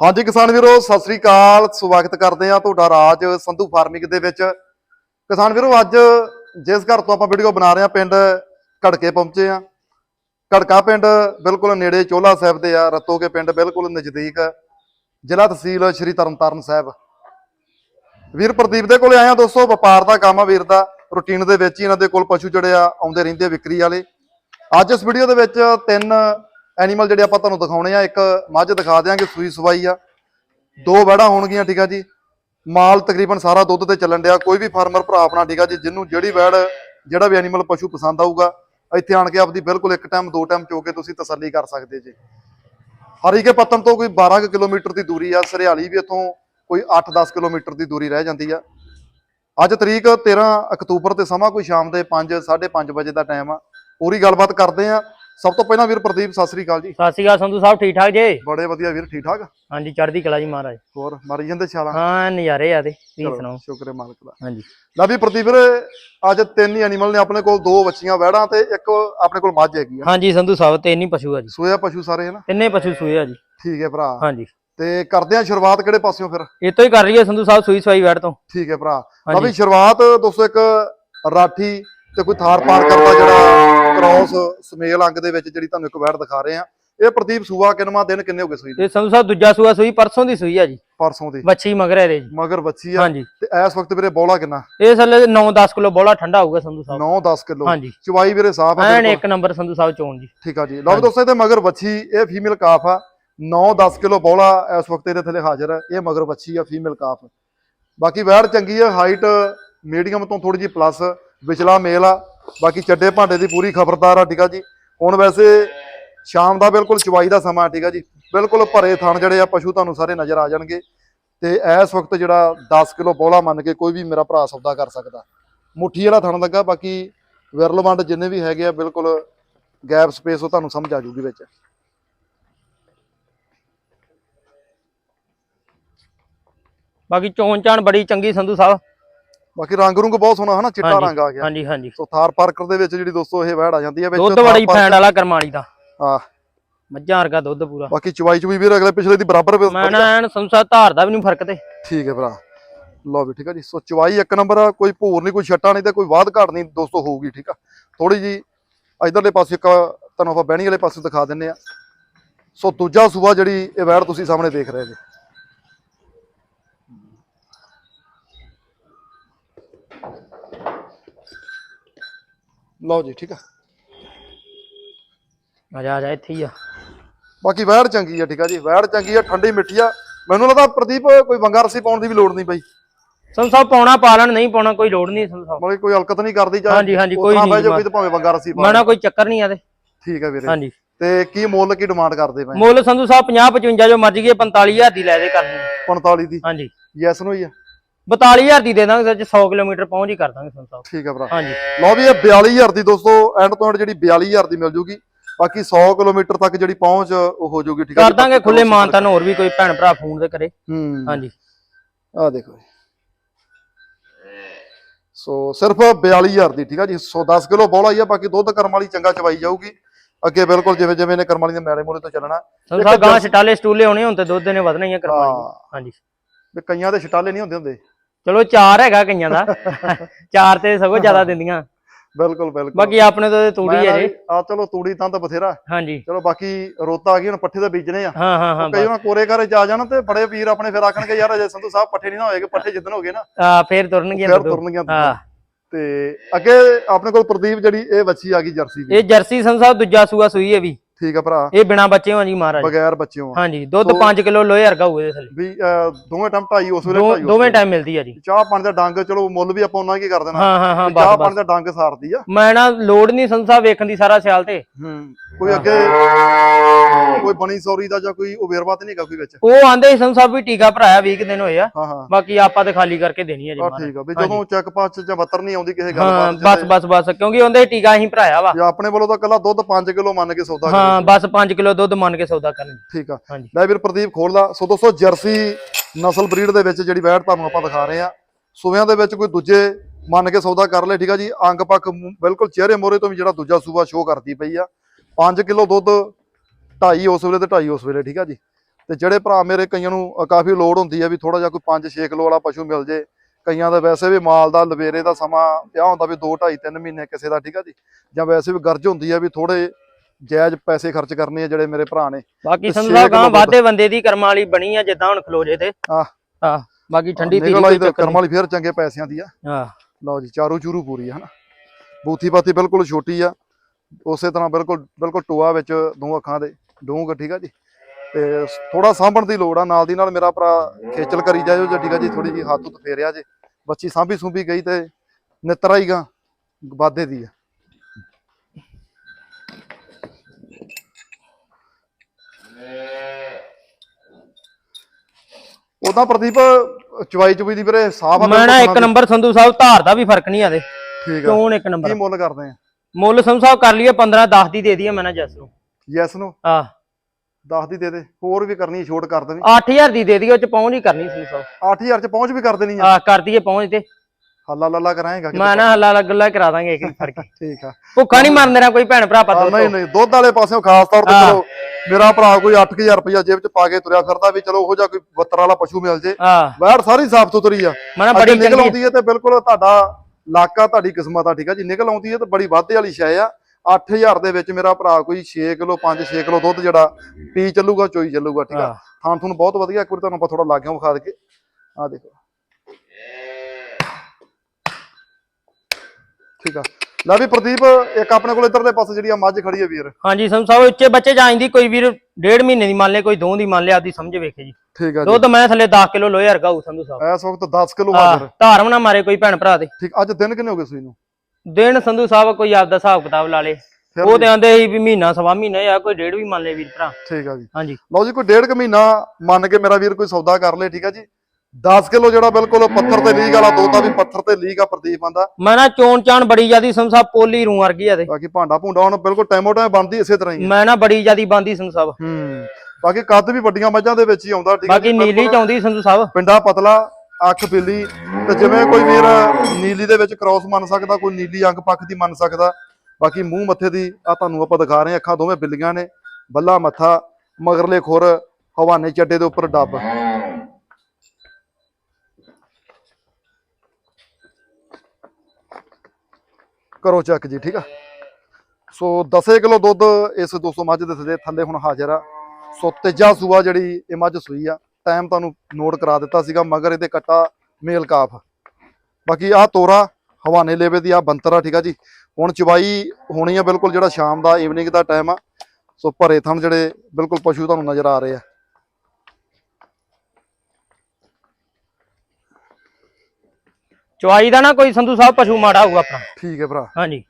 ਹਾਂਜੀ ਕਿਸਾਨ ਵੀਰੋ, ਸਤਿ ਸ੍ਰੀ ਅਕਾਲ। ਸਵਾਗਤ ਕਰਦੇ ਆ ਤੁਹਾਡਾ ਰਾਜ ਸੰਧੂ ਫਾਰਮਿੰਗ ਦੇ ਵਿੱਚ। ਕਿਸਾਨ ਵੀਰੋ, ਅੱਜ ਜਿਸ ਘਰ ਤੋਂ ਆਪਾਂ ਵੀਡੀਓ ਬਣਾ ਰਹੇ ਆ ਪਿੰਡ ਘੜਕੇ ਪਹੁੰਚੇ ਆ ਘੜਕਾ ਪਿੰਡ ਬਿਲਕੁਲ ਨੇੜੇ ਚੋਲਾ ਸਾਹਿਬ ਦੇ ਆ, ਰਤੋ ਪਿੰਡ ਬਿਲਕੁਲ ਨਜ਼ਦੀਕ। ਜ਼ਿਲ੍ਹਾ ਤਹਿਸੀਲ ਸ਼੍ਰੀ ਤਰਨਤਾਰਨ ਸਾਹਿਬ। ਵੀਰ ਪ੍ਰਦੀਪ ਦੇ ਕੋਲੇ ਆਏ ਆ ਦੋਸਤੋ, ਵਪਾਰ ਦਾ ਕੰਮ ਆ ਵੀਰ ਦਾ। ਰੂਟੀਨ ਦੇ ਵਿੱਚ ਹੀ ਇਹਨਾਂ ਦੇ ਕੋਲ ਪਸ਼ੂ ਜਿਹੜੇ ਆ ਆਉਂਦੇ ਰਹਿੰਦੇ ਆ ਵਿਕਰੀ ਵਾਲੇ। ਅੱਜ ਇਸ ਵੀਡੀਓ ਦੇ ਵਿੱਚ ਤਿੰਨ ਐਨੀਮਲ ਜਿਹੜੇ ਆਪਾਂ ਤੁਹਾਨੂੰ ਦਿਖਾਉਣੇ ਆ, ਇੱਕ ਮੱਝ ਦਿਖਾ ਦਿਆਂਗੇ, ਸੂਈ ਸਵਾਈ ਆ। ਦੋ ਵੜਾ ਹੋਣਗੀਆਂ, ਠੀਕ ਆ ਜੀ। ਮਾਲ ਤਕਰੀਬਨ ਸਾਰਾ ਦੁੱਧ ਤੇ ਚੱਲਣ ਡਿਆ। ਕੋਈ ਵੀ ਫਾਰਮਰ ਭਰਾ ਆਪਣਾ, ਠੀਕ ਆ ਜੀ, ਜਿਹਨੂੰ ਜਿਹੜੀ ਵੜ ਜਿਹੜਾ ਵੀ ਐਨੀਮਲ ਪਸ਼ੂ ਪਸੰਦ ਆਊਗਾ, ਇੱਥੇ ਆਣ ਕੇ ਆਪਦੀ ਬਿਲਕੁਲ ਇੱਕ ਟਾਈਮ, ਦੋ ਟਾਈਮ ਚੋ ਕੇ ਤੁਸੀਂ ਤਸੱਲੀ ਕਰ ਸਕਦੇ ਜੀ। ਹਰੀਕੇ ਪੱਤਨ ਤੋਂ ਕੋਈ 12 ਕੁ ਕਿਲੋਮੀਟਰ ਦੀ ਦੂਰੀ ਆ। ਸਰਿਆਲੀ ਵੀ ਇੱਥੋਂ ਕੋਈ 8-10 ਕਿਲੋਮੀਟਰ ਦੀ ਦੂਰੀ ਰਹਿ ਜਾਂਦੀ ਆ। ਅੱਜ ਤਰੀਕ 13 ਅਕਤੂਬਰ ਤੇ ਸਮਾਂ ਕੋਈ ਸ਼ਾਮ ਦੇ 5 5:30 ਵਜੇ ਦਾ ਟਾਈਮ ਆ। ਪੂਰੀ ਗੱਲਬਾਤ ਕਰਦੇ ਆ। ਸਭ ਤੋਂ ਪਹਿਲਾਂ ਵੀਰ ਪ੍ਰਦੀਪ ਸਤਿ ਸ੍ਰੀ ਅਕਾਲ ਜੀ। ਸਤਿ ਸ਼੍ਰੀ ਅਕਾਲ ਸੰਧੂ ਸਾਹਿਬ ਠੀਕ ਠਾਕ ਜੇ? ਬੜੇ ਵਧੀਆ ਵੀਰ ਠੀਕ ਠਾਕ? ਹਾਂਜੀ ਚੜ੍ਹਦੀ ਕਲਾ ਜੀ ਮਹਾਰਾਜ। ਹੋਰ ਮਾਰੀ ਜਾਂਦੇ ਛਾਲਾਂ? ਹਾਂ ਨਜ਼ਾਰੇ ਆ ਤੇ ਤੁਸੀਂ ਸੁਣਾਓ? ਸ਼ੁਕਰ ਹੈ ਮਾਲਕ ਦਾ। ਹਾਂਜੀ। ਲੈ ਵੀ ਪ੍ਰਦੀਪ ਵੀਰ ਅੱਜ ਤਿੰਨ ਹੀ ਐਨੀਮਲ ਨੇ ਆਪਣੇ ਕੋਲ ਦੋ ਬੱਚੀਆਂ ਵਹਿੜਾਂ ਤੇ ਇੱਕ ਆਪਣੇ ਕੋਲ ਮੱਝ ਹੈਗੀ ਆ। ਹਾਂਜੀ ਸੰਧੂ ਸਾਹਿਬ ਤੇ ਨਹੀਂ ਪਸ਼ੂ ਆ ਜੀ। ਸੋਇਆ ਪਸ਼ੂ ਸਾਰੇ ਹੈ ਨਾ ਤਿੰਨੇ ਪਸ਼ੂ ਸੂਏ ਆ ਜੀ। ਠੀਕ ਹੈ ਭਰਾ। ਹਾਂਜੀ। ਤੇ ਕਰਦੇ ਆ ਸ਼ੁਰੂਆਤ ਕਿਹੜੇ ਪਾਸਿਓਂ ਫਿਰ? ਇਹ ਤੋਂ ਹੀ ਕਰ ਰਹੀ ਹੈ ਸੰਧੂ ਸਾਹਿਬ ਸੂਈ ਸਵਾਈ ਵੈੜ ਤੋਂ। ਠੀਕ ਹੈ ਭਰਾ। ਲੈ। ਵੀ ਸ਼ੁਰੂਆਤ ਦੋਸਤੋ ਇੱਕ ਰਾਠੀ ਤੇ ਕੋਈ ਥਾਰ ਪਾਰ ਕਰਦਾ ਜਿਹੜਾ ਕ੍ਰਾਸ ਸਮੇਲ ਅੰਗ ਦੇ ਵਿੱਚ ਜਿਹੜੀ ਤੁਹਾਨੂੰ ਇੱਕ ਵੈੜ ਦਿਖਾ ਰਹੇ ਆ ਇਹ ਪ੍ਰਦੀਪ ਸੂਆ ਕਿੰਨਵਾਂ ਦਿਨ ਕਿੰਨੇ ਹੋ ਗਏ ਸੂਈ ਨੂੰ? ਤੇ ਸੰਧੂ ਸਾਹਿਬ ਦੂਜਾ ਸੂਆ ਸੂਈ ਪਰਸੋਂ ਦੀ ਸੂਈ ਆ ਜੀ। ਪਰਸੋਂ ਦੀ। ਵੱਛੀ ਮਗਰ ਇਹਦੇ ਜੀ। ਮਗਰ ਬੱਚੀ ਆ। ਹਾਂਜੀ। ਤੇ ਇਸ ਵਕਤ ਵੀਰੇ ਬੋਲਾ ਕਿੰਨਾ? ਇਹ ਸੱਲੇ 9-10 ਕਿਲੋ ਬੋਲਾ ਠੰਡਾ ਹੋਊਗਾ ਸੰਧੂ ਸਾਹਿਬ। 9-10 ਕਿਲੋ। ਹਾਂਜੀ। ਚਵਾਈ ਵੀਰੇ ਸਾਫ਼ ਆ ਐਨ ਬਿਲਕੁਲ। ਇੱਕ ਨੰਬਰ ਸੰਧੂ ਸਾਹਿਬ ਚੋਣ ਜੀ। ਠੀਕ ਆ ਜੀ। ਲਓ ਵੀ ਦੋਸਤੋ ਇਹਦੇ ਮਗਰ ਬੱਚੀ ਇਹ ਫੀਮੇਲ ਕਾਫ ਆ। 9-10 ਕਿਲੋ ਬੋਲਾ ਇਸ ਵਕਤ ਇਹਦੇ ਥੱਲੇ ਹਾਜ਼ਰ ਹੈ ਇਹ ਮਗਰ ਬੱਚੀ ਆ ਫੀਮੇਲ ਕਾਫ ਬਾਕੀ ਵੈੜ ਚੰਗੀ ਆ ਹਾਈਟ ਮੀਡੀਅਮ ਤੋਂ ਥੋੜੀ ਜਿਹੀ ਪਲੱਸ ਵਿਚਲਾ ਮੇਲ ਆ। ਬਾਕੀ ਚੱਡੇ ਭਾਂਡੇ ਦੀ ਪੂਰੀ ਖਬਰਦਾਰ ਆ, ਠੀਕ ਆ ਜੀ। ਹੁਣ ਵੈਸੇ ਸ਼ਾਮ ਦਾ ਬਿਲਕੁਲ ਚਵਾਈ ਦਾ ਸਮਾਂ, ਠੀਕ ਆ ਜੀ। ਬਿਲਕੁਲ ਭਰੇ ਥਣ ਜਿਹੜੇ ਆ, ਪਸ਼ੂ ਤੁਹਾਨੂੰ ਸਾਰੇ ਨਜ਼ਰ ਆ ਜਾਣਗੇ। ਤੇ ਇਸ ਵਕਤ ਜਿਹੜਾ 10 ਕਿਲੋ ਬੋਲਾ ਮੰਨ ਕੇ ਕੋਈ ਵੀ ਮੇਰਾ ਭਰਾ ਸੌਦਾ ਕਰ ਸਕਦਾ। ਮੁੱਠੀ ਵਾਲਾ ਥਣ ਲੱਗਾ, ਬਾਕੀ ਵਿਰਲਵੰਡ ਜਿੰਨੇ ਵੀ ਹੈਗੇ ਆ, ਬਿਲਕੁਲ ਗੈਪ ਸਪੇਸ ਉਹ ਤੁਹਾਨੂੰ ਸਮਝ ਆ ਜੂਗੀ ਵਿੱਚ। ਬਾਕੀ ਚੋਣ ਚਾਣ ਬੜੀ ਚੰਗੀ ਸੰਧੂ ਸਾਹਿਬ। ਬਾਕੀ ਰੰਗ ਰੁੰਗ ਬਹੁਤ ਸੋਹਣਾ ਹਨਾ ਚਿੱਟਾ ਰੰਗ ਆ ਗਿਆ। ਹਾਂਜੀ ਹਾਂਜੀ। ਸੋ ਥਾਰ ਪਾਰਕਰ ਦੇ ਵਿੱਚ ਜਿਹੜੀ ਦੋਸਤੋ ਇਹ ਵਹਿੜ ਆ ਜਾਂਦੀ ਹੈ ਵਿੱਚ ਦੁੱਧ ਬੜੀ ਫੈਂਡ ਵਾਲਾ ਕਰਮਾਲੀ ਦਾ। ਹਾਂ। ਮੱਝਾਂ ਵਰਗਾ ਦੁੱਧ ਪੂਰਾ। ਬਾਕੀ ਚਵਾਈ ਚੁਈ ਵੀਰ ਅਗਲੇ ਪਿਛਲੇ ਦੀ ਬਰਾਬਰ ਵੀ- ਮੈਂ ਨਾ ਐਨ ਸਾਹਿਬ ਧਾਰ ਦਾ ਵੀ ਨਹੀਂ ਫ਼ਰਕ ਤੇ। ਠੀਕ ਹੈ ਭਰਾ। ਲਓ ਵੀ ਠੀਕ ਆ ਜੀ। ਸੋ ਚਵਾਈ ਇੱਕ ਨੰਬਰ ਕੋਈ ਭੂਰ ਨਹੀਂ ਕੋਈ ਛੱਟਾ ਨਹੀਂ ਤੇ ਕੋਈ ਵਾਧ ਘਾਟ ਨਹੀਂ ਦੋਸਤੋ ਹੋਊਗੀ ਠੀਕ ਆ। ਥੋੜੀ ਜੀ ਇਧਰਲੇ ਪਾਸੇ ਇੱਕ ਤੁਹਾਨੂੰ ਆਪਾਂ ਬਹਿਣੀ ਵਾਲੇ ਪਾਸੇ ਦਿਖਾ ਦਿੰਨੇ ਆ। ਸੋ ਦੂਜਾ ਸੂਆ ਜਿਹੜੀ ਇਹ ਵਹਿੜ ਤੁਸੀਂ ਸਾਹਮਣੇ ਦੇਖ ਰਹੇ ਜੀ। ਲਓ ਜੀ ਠੀਕ ਆ। ਆ ਜਾ ਆ ਜਾ ਇੱਥੇ ਹੀ ਆ। ਬਾਕੀ ਵਹਿੜ ਚੰਗੀ ਆ ਠੀਕ ਆ ਜੀ। ਵਹਿੜ ਚੰਗੀ ਆ ਠੰਡੀ ਮਿੱਠੀ ਆ। ਮੈਨੂੰ ਲੱਗਦਾ ਪ੍ਰਦੀਪ ਕੋਈ ਵੰਗਾ ਰੱਸੀ ਪਾਉਣ ਦੀ ਵੀ ਲੋੜ ਨਹੀਂ ਪਈ। ਸੰਧੂ ਸਾਹਿਬ ਪਾਉਣਾ ਪਾ ਲੈਣ ਨਹੀਂ ਪਾਉਣਾ ਕੋਈ ਲੋੜ ਨਹੀਂ ਸੰਧੂ ਸਾਹਿਬ ਮਤਲਬ ਕੋਈ ਹਲਕਤ ਨਹੀਂ ਕਰਦੀ ਚਾਹੇ ਹਾਂਜੀ, ਹਾਂਜੀ, ਕੋਈ ਨਹੀਂ ਕੋਈ ਤੇ ਭਾਵੇਂ ਵੰਗਾ ਰੱਸੀ ਪਾ ਮੈਂ ਨਾ ਕੋਈ ਚੱਕਰ ਨਹੀਂ ਆ ਤੇ। ਠੀਕ ਹੈ ਵੀਰੇ। ਹਾਂਜੀ। ਤੇ ਕੀ ਮੁੱਲ ਕੀ ਡਿਮਾਂਡ ਕਰਦੇ ਪਏ ਮੁੱਲ ਸੰਧੂ ਸਾਹਿਬ 50 55 ਜੋ ਮਰਜ਼ੀ ਗਏ 45000 ਦੀ ਲੈ ਦੇ ਕਰਨੀ। 45 ਦੀ? ਹਾਂਜੀ। ਯੈਸ ਨੂੰ ਹੀ ਆ 42000 ਦੀ ਦੇ ਦਾਂਗੇ ਸੱਚ 100 ਕਿਲੋਮੀਟਰ ਪਹੁੰਚ ਹੀ ਕਰ ਦਾਂਗੇ ਸਾਹਿਬ ਠੀਕ ਹੈ ਭਰਾ। ਹਾਂਜੀ। ਲਓ ਵੀ ਇਹ 42000 ਦੀ ਦੋਸਤੋ ਐਂਡ ਤੋਂ ਐਂਡ ਜਿਹੜੀ 42000 ਦੀ ਮਿਲ ਜੂਗੀ। ਬਾਕੀ 100 ਕਿਲੋਮੀਟਰ ਤੱਕ ਜਿਹੜੀ ਪਹੁੰਚ ਉਹ ਹੋ ਜੂਗੀ ਠੀਕ ਹੈ ਕਰ ਦਾਂਗੇ ਖੁੱਲੇ ਮਾਨਤਾਨ ਹੋਰ ਵੀ ਕੋਈ ਭੈਣ ਭਰਾ ਫੋਨ ਤੇ ਕਰੇ। ਹਾਂਜੀ। ਆ ਦੇਖੋ। ਸੋ ਸਿਰਫ 42000 ਦੀ ਠੀਕ ਆ ਜੀ? 110 ਕਿਲੋ ਬੋਲਾ ਹੀ ਆ ਬਾਕੀ ਦੁੱਧ ਕਰਮ ਵਾਲੀ ਚੰਗਾ ਚਵਾਈ ਜਾਊਗੀ। ਅੱਗੇ ਬਿਲਕੁਲ ਜਿਵੇਂ ਜਿਵੇਂ ਨੇ ਕਰਮ ਵਾਲੀ ਦੇ ਮੈਲੇ ਮੂਲੇ ਤੋਂ ਚੱਲਣਾ। ਗਾਂ ਛਟਾਲੇ ਸਟੂਲੇ ਹੋਣੇ ਹੁਣ ਤੇ ਦੁੱਧ ਨੇ ਵਧਣਾ ਹੀ ਆ ਕਰਵਾਈ ਹਾਂ। ਹਾਂਜੀ। ਵੀ ਕਈਆਂ ਦੇ ਛਟਾਲੇ ਨਹੀਂ ਹੁੰਦੇ ਹੁੰਦੇ। ਚਲੋ ਚਾਰ ਹੈਗਾ ਕਈਆਂ ਦਾ। ਚਾਰ ਤੇ ਸਗੋਂ ਜ਼ਿਆਦਾ ਦਿੰਦੀਆਂ। ਬਿਲਕੁਲ ਬਿਲਕੁਲ। ਬਾਕੀ ਆਪਣੇ ਤੋਂ ਤੂੜੀ ਹੈ ਜੀ ਆ ਚਲੋ ਤੂੜੀ ਤਾਂ ਤਾਂ ਬਥੇਰਾ। ਹਾਂਜੀ। ਚਲੋ ਬਾਕੀ ਰੋਤਾ ਆ ਗਈ ਹੁਣ ਪੱਠੇ ਤੇ ਬੀਜਣੇ ਆ। ਹਾਂ ਹਾਂ ਹਾਂ ਕਈ ਵਾਰ ਕੋਰੇ ਘਰੇ ਚ ਆ ਜਾਣ ਤੇ ਬੜੇ ਵੀਰ ਆਪਣੇ ਫਿਰ ਆਖਣਗੇ ਯਾਰ ਅਜੇ ਸੰਧੂ ਸਾਹਿਬ ਪੱਠੇ ਨਹੀਂ ਨਾ ਹੋਏਗੇ ਪੱਠੇ ਜਿੱਦਣ ਹੋ ਗਏ ਨਾ। ਆ ਫੇਰ ਤੁਰਨਗੀਆਂ ਫਿਰ। ਤੁਰਨਗੀਆਂ ਹਾਂ। ਤੇ ਅੱਗੇ ਆਪਣੇ ਕੋਲ ਪ੍ਰਦੀਪ ਜਿਹੜੀ ਇਹ ਬੱਚੀ ਆ ਗਈ ਜਰਸੀ ਦੀ। ਇਹ ਜਰਸੀ ਸੰਧੂ ਸਾਹਿਬ ਦੂਜਾ ਸੂਆ ਸੂਈ ਹੈ ਵੀ। ਠੀਕ ਆ ਭਰਾ? ਇਹ ਬਿਨਾ ਬੱਚੇ ਹੋ ਜੀ ਮਹਾਰਾਜ। ਬਗੈਰ ਬੱਚਿਓ ਆ ਹਾਂਜੀ ਦੁੱਧ ਸੋ- 5 ਕਿਲੋ ਲੋਹੇ ਵਰਗਾ ਹੋਊ ਇਹਦੇ ਥੱਲੇ। ਵੀ ਅਹ, ਦੋਵੇਂ ਟਾਈਮ ਢਾਈ ਉਸ ਵੇਲੇ ਦੋ- ਢਾਈ ਉਸ ਦੋਵੇਂ ਵੇਲੇ। ਟਾਈਮ ਮਿਲਦੀ ਆ ਜੀ। ਚਾਹ ਪਾਣੀ ਦਾ ਡੰਗ ਚਲੋ ਮੁੱਲ ਵੀ ਆਪਾਂ ਉਹਨਾਂ ਕੀ ਕਰ ਦੇਣਾ। ਹਾਂ ਹਾਂ ਹਾਂ ਚਾਹ ਬਸ। ਪਾਣੀ ਬਸ ਦਾ ਡੰਗ ਸਾਰਦੀ ਆ। ਮੈਂ ਨਾ ਲੋੜ ਨਹੀਂ ਸਾਹਿਬ ਵੇਖਣ ਦੀ ਸਾਰਾ ਸਿਆਲ ਤੇ। ਹੂੰ। ਕੋਈ ਅੱਗੇ ਕੋਈ ਬਣੀ ਸੌਰੀ ਦਾ ਜਾਂ ਕੋਈ ਉਹ ਵੇਰਵਾ ਤੇ ਨਹੀਂਗਾ ਕੋਈ ਵਿੱਚ? ਉਹ ਆਂਦੇ ਸੀ ਸੰਧੂ ਸਾਹਿਬ ਵੀ ਟੀਕਾ ਭਰਾਇਆ 20 ਕੁ ਦਿਨ ਹੋਏ ਆ। ਹਾਂ ਹਾਂ। ਬਾਕੀ ਆਪਾਂ ਤੇ ਖਾਲੀ ਕਰਕੇ ਦੇਣੀ ਹੈ ਜੀ ਮਹਾਰਾਜ। ਠੀਕ ਆ। ਵੀ ਜਦੋਂ ਚੈੱਕ ਪਾਸ ਜਾਂ ਬੱਤਰ ਨਹੀਂ ਆਉਂਦੀ ਕਿਸੇ ਗੱਲ ਹਾਂ ਬਸ ਬਸ ਬਸ। ਕਿਉਂਕਿ ਉਹਦੇ ਟੀਕਾ ਅਸੀਂ ਭਰਾਇਆ ਵਾ। ਜਾਂ ਆਪਣੇ ਵੱਲੋਂ ਤਾਂ ਕੱਲਾ ਦੁੱਧ 5 ਕਿਲੋ ਮੰਨ ਕੇ ਸੌਦਾ ਕਰੇ ਹਾਂ ਬਸ 5 ਕਿਲੋ ਦੁੱਧ ਮੰਨ ਕੇ ਸੌਦਾ ਕਰਨ। ਠੀਕ ਆ। ਹਾਂਜੀ। ਲੈ ਵੀਰ ਪ੍ਰਦੀਪ ਖੋਲਦਾ। ਸੋ ਦੋਸਤੋ ਜਰਸੀ ਨਸਲ ਬਰੀਡ ਦੇ ਵਿੱਚ ਜਿਹੜੀ ਵੈੜ ਤੁਹਾਨੂੰ ਆਪਾਂ ਦਿਖਾ ਰਹੇ ਆ ਸੂਬਿਆਂ ਦੇ ਵਿੱਚ ਕੋਈ ਦੂਜੇ ਮੰਨ ਕੇ ਸੌਦਾ ਕਰ ਲੈ ਠੀਕ ਆ ਜੀ? ਅੰਗ ਪੱਕ ਮੂੰਹ- ਬਿਲਕੁਲ ਚਿਹਰੇ ਮੋਰੇ ਤੋਂ ਵੀ ਜਿਹੜਾ ਦੂਜਾ ਸੂਬਾ ਸ਼ੋਅ ਕਰਦੀ ਪਈ ਆ। 5 ਕਿਲੋ ਦੁੱਧ 2.5 ਉਸ ਵੇਲੇ ਤੇ 2.5 ਉਸ ਵੇਲੇ ਠੀਕ ਆ ਜੀ? ਤੇ ਜਿਹੜੇ ਭਰਾ ਮੇਰੇ ਕਈਆਂ ਨੂੰ ਕਾਫੀ ਲੋੜ ਹੁੰਦੀ ਹੈ ਵੀ ਥੋੜਾ ਜਿਹਾ ਕੋਈ 5-6 ਕਿਲੋ ਵਾਲਾ ਪਸ਼ੂ ਮਿਲ ਜੇ। ਕਈਆਂ ਦਾ ਵੈਸੇ ਵੀ ਮਾਲ ਦਾ ਲਵੇਰੇ ਦਾ ਸਮਾਂ ਪਿਆ ਹੁੰਦਾ ਵੀ 2 2.5 3 ਮਹੀਨੇ ਕਿਸੇ ਦਾ ਠੀਕ ਆ ਜੀ? ਜਾਂ ਵੈਸੇ ਵੀ ਗਰਜ ਹੁੰਦੀ ਹੈ ਵੀ ਥੋੜੇ ਜਾਇਜ਼ ਪੈਸੇ ਖਰਚ ਕਰਨੇ ਆ ਜਿਹੜੇ ਮੇਰੇ ਭਰਾ ਨੇ। ਬਾਕੀ ਸੰਧੂ ਗਾਂ। ਵਾਧੇ ਬੰਦੇ ਦੀ ਕਰਮਾਂ ਵਾਲੀ ਬਣੀ ਆ ਜਿੱਦਾਂ ਹੁਣ ਖਲੋ ਜੇ ਤੇ। ਹਾਂ। ਬਾਕੀ ਠੰਡੀ ਨਿਕਲ ਕੋਈ ਕਰਮ ਵਾਲੀ ਫੇਰ ਚੰਗੇ ਪੈਸਿਆਂ ਦੀ ਆ। ਹਾਂ। ਲਓ ਜੀ ਚਾਰੂ ਚੂਰੂ ਪੂਰੀ ਆ ਹਨਾ? ਬੂਥੀ ਬਾਤੀ ਬਿਲਕੁਲ ਛੋਟੀ ਆ। ਉਸੇ ਤਰ੍ਹਾਂ ਬਿਲਕੁਲ ਬਿਲਕੁਲ ਟੋਆ ਵਿੱਚ ਦੋ ਅੱਖਾਂ ਦੇ ਡੂੰਘ ਠੀਕ ਆ ਜੀ? ਤੇ ਥੋੜਾ ਸਾਂਭਣ ਦੀ ਲੋੜ ਆ ਨਾਲ ਦੀ ਨਾਲ ਮੇਰਾ ਭਰਾ ਖੇਚਲ ਕਰੀ ਜਾਇਓ ਜੇ ਠੀਕ ਆ ਜੀ ਥੋੜੀ ਜੀ ਹੱਥ ਉੱਤ ਫੇਰਿਆ ਜੇ। ਬੱਚੀ ਸਾਂਭੀ ਸੁੰਭੀ ਗਈ ਤੇ ਨਿਤਰਾ ਹੀ ਗਾ ਵਾਧੇ ਦੀ ਆ। ਉਦਾਂ ਪ੍ਰਦੀਪ ਚਵਾਈ ਚੁਬਈ ਦੀ ਵੀਰੇ ਸਾਫ਼ ਆ ਮੈਂ ਨਾ ਇੱਕ ਨੰਬਰ ਸੰਧੂ ਸਾਹਿਬ ਧਾਰ ਦਾ ਵੀ ਫ਼ਰਕ ਨਹੀਂ ਆਦੇ ਠੀਕ ਆ। ਚੋਣ ਇੱਕ ਕੀ ਨੰਬਰ ਮੁੱਲ ਕਰਦੇ ਆ? ਮੁੱਲ ਸਾਹਿਬ ਕਰ ਲਈਏ 15 10 ਦੀ ਦੇ ਦਈਏ ਮੈਂ ਨਾ ਜੱਸ ਨੂੰ। ਯੈਸ ਨੂੰ? ਆ 10 ਦੀ ਦੇ ਦੇ ਹੋਰ ਵੀ ਕਰਨੀ ਛੋਟ ਕਰ ਦੇਣੀ। 8000 ਦੀ ਦੇ ਦਈਏ ਉਹ ਚ ਪਹੁੰਚ ਹੀ ਕਰਨੀ ਸੰਧੂ ਸਾਹਿਬ। 8000 ਚ ਪਹੁੰਚ ਵੀ ਕਰ ਦੇਣੀ ਆ। ਆ ਕਰ ਦਈਏ ਪਹੁੰਚ ਤੇ। ਹੱਲਾ ਲੱਲਾ ਕਰਾਏਗਾ ਮੈਂ ਨਾ ਹੱਲਾ ਲੱਗ ਕਰਾ ਦਾਂਗੇ ਇੱਕ ਫੜ ਕੇ। ਠੀਕ ਆ। ਭੁੱਖਾ ਨਹੀਂ ਮਰਨ ਦੇਣਾ ਕੋਈ ਭੈਣ ਭਰਾ ਪਤਾ ਨਹੀਂ ਨਹੀਂ ਦੁੱਧ ਵਾਲੇ ਪਾਸਿਓਂ ਖਾਸ ਤੌਰ ਤੇ। ਚਲੋ ਮੇਰਾ ਭਰਾ ਕੋਈ 8000 ਰੁਪਇਆ ਜੇਬ ਚ ਪਾ ਕੇ ਤੁਰਿਆ ਫਿਰਦਾ ਵੀ ਚਲੋ ਉਹੋ ਜਿਹਾ ਕੋਈ ਬੱਤਰ ਵਾਲਾ ਪਸ਼ੂ ਮਿਲ ਜੇ। ਵੈੜ ਸਾਰੀ ਸਾਫ਼ ਸੁਥਰੀ ਆ। ਮੈਂ ਬੜੀ ਨਿਕਲ ਆਉਂਦੀ ਹੈ ਤੇ ਬਿਲਕੁਲ ਤੁਹਾਡਾ ਇਲਾਕਾ ਤੁਹਾਡੀ ਕਿਸਮਤ ਆ ਠੀਕ ਆ ਜੀ? ਨਿਕਲ ਆਉਂਦੀ ਹੈ ਤੇ ਬੜੀ ਵਾਧੇ ਵਾਲੀ ਸ਼ੈ ਆ। 8000 ਦੇ ਵਿੱਚ ਮੇਰਾ ਭਰਾ ਕੋਈ 6 ਕਿਲੋ 5-6 ਕਿਲੋ ਦੁੱਧ ਜਿਹੜਾ ਪੀ ਚੱਲੂਗਾ ਚੋਈ ਚੱਲੂਗਾ ਠੀਕ ਆ। ਥਾਂ ਤੁਹਾਨੂੰ ਬਹੁਤ ਵਧੀਆ ਇੱਕ ਵਾਰ ਤੁਹਾਨੂੰ ਆਪਾਂ ਥੋੜਾ ਲਾਗਿਓ ਵਿਖਾ ਦਈਏ। ਆ ਦੇਖੋ। ਠੀਕ ਆ। ਲੈ ਵੀ ਪ੍ਰਦੀਪ ਇੱਕ ਆਪਣੇ ਕੋਲ ਇੱਧਰਲੇ ਪਾਸੇ ਜਿਹੜੀ ਆ ਮੱਝ ਖੜੀ ਹੈ ਵੀਰ। ਹਾਂਜੀ ਸੰਧੂ ਸਾਹਿਬ ਉੱਚੇ ਬੱਚੇ ਜਾਂਦੀ ਕੋਈ ਵੀਰ ਡੇਢ ਮਹੀਨੇ ਦੀ ਮੰਨ ਲੈ ਕੋਈ ਦੋ ਦੀ ਮੰਨ ਲਿਆ ਆਪਦੀ ਸਮਝ ਵੇਖੇ ਜੀ। ਠੀਕ ਆ ਜੀ। ਦੁੱਧ ਮੈਂ ਥੱਲੇ 10 ਕਿਲੋ ਲੋਹੇ ਵਰਗਾ ਹੋਊ ਸੰਧੂ ਸਾਹਿਬ। ਇਸ ਵਕਤ 10 ਕਿਲੋ ਆ ਹਾਜ਼ਰ ਧਾਰਮ ਨਾ ਮਾਰੇ ਕੋਈ ਭੈਣ ਭਰਾ ਦੇ। ਠੀਕ ਅੱਜ ਦਿਨ ਕਿੰਨੇ ਹੋ ਗਏ ਸੂਈ ਨੂੰ? ਦਿਨ ਸੰਧੂ ਸਾਹਿਬ ਕੋਈ ਆਪਦਾ ਹਿਸਾਬ ਕਿਤਾਬ ਲਾ ਲੇ। ਉਹ ਤੇ ਆਂਦੇ ਸੀ ਵੀ ਮਹੀਨਾ ਸਵਾ ਮਹੀਨਾ ਜਾਂ ਕੋਈ ਡੇਢ ਵੀ ਮੰਨ ਲੈ ਵੀਰ ਭਰਾ। ਠੀਕ ਆ ਜੀ। ਹਾਂਜੀ। ਲਓ ਜੀ ਕੋਈ ਡੇਢ ਕੁ ਮਹੀਨਾ ਮੰਨ ਕੇ ਮੇਰਾ ਵੀਰ ਕੋਈ ਸੌਦਾ ਕਰ ਲੇ ਠੀਕ ਆ ਜੀ। 10 ਕਿਲੋ ਜਿਹੜਾ ਬਿਲਕੁਲ ਪੱਥਰ ਤੇ ਲੀਕ ਵਾਲਾ ਦੋਤਾ ਵੀ ਪੱਥਰ ਤੇ ਲੀਕ ਆ ਪ੍ਰਦੀਪ ਆਂਦਾ। ਮੈਂ ਨਾ ਚੋਣ ਚਾਣ ਬੜੀ ਜਿਆਦੀ ਸੰਧੂ ਸਾਹਿਬ ਪੋਲੀ ਰੂ ਵਰਗੀ ਆ ਤੇ ਬਾਕੀ ਭਾਂਡਾ ਭੁੰਡਾ ਹੁਣ ਬਿਲਕੁਲ ਟੈਮੋ ਟੈਮ ਬਣਦੀ ਇਸੇ ਤਰ੍ਹਾਂ ਹੀ। ਮੈਂ ਨਾ ਬੜੀ ਜਿਆਦੀ ਬਾਂਦੀ ਸੰਧੂ ਸਾਹਿਬ ਹੂੰ ਬਾਕੀ ਕੱਦ ਵੀ ਵੱਡੀਆਂ ਮੱਝਾਂ ਦੇ ਵਿੱਚ ਹੀ ਆਉਂਦਾ ਠੀਕ ਬਾਕੀ ਨੀਲੀ ਚ ਆਉਂਦੀ ਸੰਧੂ ਸਾਹਿਬ ਪਿੰਡਾ ਪਤਲਾ ਅੱਖ ਪੀਲੀ ਤੇ ਜਿਵੇਂ ਕੋਈ ਵੀਰ ਨੀਲੀ ਦੇ ਵਿੱਚ ਕ੍ਰਾਸ ਮੰਨ ਸਕਦਾ ਕੋਈ ਨੀਲੀ ਅੰਗ ਪੱਖ ਦੀ ਮੰਨ ਸਕਦਾ। ਬਾਕੀ ਮੂੰਹ ਮੱਥੇ ਦੀ ਆ ਤੁਹਾਨੂੰ ਆਪਾਂ ਦਿਖਾ ਰਹੇ ਅੱਖਾਂ ਦੋਵੇਂ ਬਿੱਲੀਆਂ ਨੇ ਬੱਲਾ ਮੱਥਾ ਮਗਰਲੇ ਖੁਰ ਹਵਾਨੇ ਚੱਡੇ ਦੇ ਉੱਪਰ ਡੱਬ। ਕਰੋ ਚੱਕ ਜੀ, ਠੀਕ ਆ? ਸੋ 10 ਕਿਲੋ ਦੁੱਧ ਇਸ 200 ਮੱਝ ਦੇ ਥੱਲੇ ਥੱਲੇ ਹੁਣ ਹਾਜ਼ਰ ਆ। ਸੋ ਤੀਜਾ ਸੂਆ ਜਿਹੜੀ ਇਹ ਮੱਝ ਸੂਈ ਆ ਟਾਈਮ ਤੁਹਾਨੂੰ ਨੋਟ ਕਰਾ ਦਿੱਤਾ ਸੀਗਾ, ਮਗਰ ਇਹਦੇ ਕੱਟਾ ਮੇਲ ਕਾਫ। ਬਾਕੀ ਆਹ ਤੋਰਾ ਹਵਾਨੇ ਲੇਵੇ ਦੀ ਆ ਬੰਤਰ ਆ, ਠੀਕ ਆ ਜੀ। ਹੁਣ ਚਵਾਈ ਹੋਣੀ ਆ ਬਿਲਕੁਲ ਜਿਹੜਾ ਸ਼ਾਮ ਦਾ ਈਵਨਿੰਗ ਦਾ ਟਾਈਮ ਆ। ਸੋ ਭਰੇ ਥਣ ਜਿਹੜੇ ਬਿਲਕੁਲ ਪਸ਼ੂ ਤੁਹਾਨੂੰ ਨਜ਼ਰ ਆ ਰਹੇ ਆ। ਚਵਾਈ ਦਾ ਨਾ ਕੋਈ ਸੰਧੂ ਸਾਹਿਬ ਪਸ਼ੂ ਮਾੜਾ ਹੋਊਗਾ ਆਪਣਾ। ਠੀਕ ਹੈ ਭਰਾ। ਹਾਂਜੀ।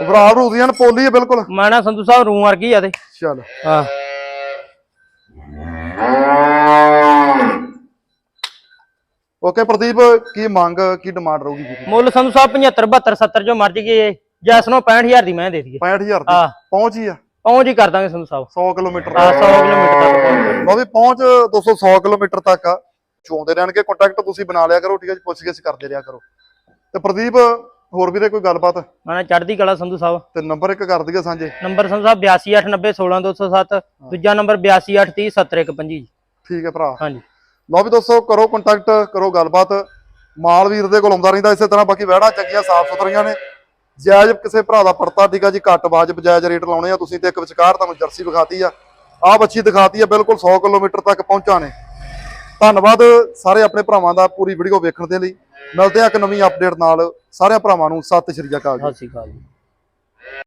ਉਭਰਾਵ ਰੂਦੀਆਂ ਨੇ ਪੋਲੀ ਹੈ ਬਿਲਕੁਲ। ਮੈਂ ਨਾ ਸੰਧੂ ਸਾਹਿਬ ਰੂ ਵਰਗੀ ਆ ਤੇ। ਚੱਲ। ਹਾਂ। ਓਕੇ ਪ੍ਰਦੀਪ ਕੀ ਮੰਗ ਕੀ ਡਿਮਾਂਡ ਰਹੂਗੀ ਜੀ? ਮੁੱਲ ਸੰਧੂ ਸਾਹਿਬ 75 72 70 ਜੋ ਮਰਜ਼ੀ ਗਏ ਜੈਸ ਨੂੰ 65000 ਦੀ ਮੈਂ ਦੇ ਦਈਏ। 65000 ਦੀ? ਆ ਪਹੁੰਚ ਹੀ ਆ। ਪਹੁੰਚ ਹੀ ਕਰ ਦਾਂਗੇ ਸੰਧੂ ਸਾਹਿਬ 100 ਕਿਲੋਮੀਟਰ ਆ 100 ਕਿਲੋਮੀਟਰ ਤੱਕ ਪਹੁੰਚ। ਲਓ ਵੀ ਪਹੁੰਚ 200 100 ਕਿਲੋਮੀਟਰ ਤੱਕ ਆ। ਚੋਂਦੇ ਰਹਿਣਗੇ ਕੰਟੈਕਟ ਤੁਸੀਂ ਬਣਾ ਲਿਆ ਕਰੋ ਠੀਕ ਹੈ ਜੀ ਪੁੱਛ ਗਿੱਛ ਕਰਦੇ ਰਿਹਾ ਕਰੋ। ਤੇ ਪ੍ਰਦੀਪ ਹੋਰ ਵੀਰੇ ਕੋਈ ਗੱਲਬਾਤ? ਮੈਂ ਨਾ ਚੜ੍ਹਦੀ ਕਲਾ ਸੰਧੂ ਸਾਹਿਬ। ਤੇ ਨੰਬਰ ਇੱਕ ਕਰ ਦਈਏ ਸਾਂਝੇ। ਨੰਬਰ ਸੰਧੂ ਸਾਹਿਬ 8289016207 ਦੂਜਾ ਨੰਬਰ 8283070125 ਠੀਕ ਹੈ ਭਰਾ। ਹਾਂਜੀ। ਲਓ ਵੀ ਦੋਸਤੋ, ਕਰੋ ਕੰਟੈਕਟ ਕਰੋ ਗੱਲਬਾਤ। ਮਾਲ ਵੀਰ ਦੇ ਕੋਲ ਆਉਂਦਾ ਰਹਿੰਦਾ ਇਸੇ ਤਰ੍ਹਾਂ, ਬਾਕੀ ਵਹਿੜਾ ਚੰਗੀਆਂ, ਸਾਫ਼ ਸੁਥਰੀਆਂ ਨੇ। ਜਾਇਜ਼ ਕਿਸੇ ਭਰਾ ਦਾ ਪੜਤਾ ਠੀਕ ਆ ਜੀ, ਘੱਟ ਵਾਜਬ ਜਾਇਜ਼ ਰੇਟ ਲਾਉਣੇ ਆ। ਤੁਸੀਂ ਤੇ ਇੱਕ ਵਿਚਕਾਰ ਤੁਹਾਨੂੰ ਜਰਸੀ ਵਿਖਾਤੀ ਆ। ਆਹ ਬੱਚੀ ਦਿਖਾਤੀ ਆ, ਬਿਲਕੁਲ 100 ਕਿਲੋਮੀਟਰ ਤੱਕ ਪਹੁੰਚਾ ਨੇ। ਧੰਨਵਾਦ ਸਾਰੇ ਆਪਣੇ ਭਰਾਵਾਂ ਦਾ ਪੂਰੀ ਵੀਡੀਓ ਵੇਖਣ ਦੇ ਲਈ। ਮਿਲਦੇ ਆ ਇੱਕ ਨਵੀਂ ਅਪਡੇਟ ਨਾਲ। ਸਾਰਿਆਂ ਭਰਾਵਾਂ ਨੂੰ ਸਤਿ ਸ਼੍ਰੀ ਅਕਾਲ ਜੀ। ਸਤਿ ਸ਼੍ਰੀ ਅਕਾਲ ਜੀ।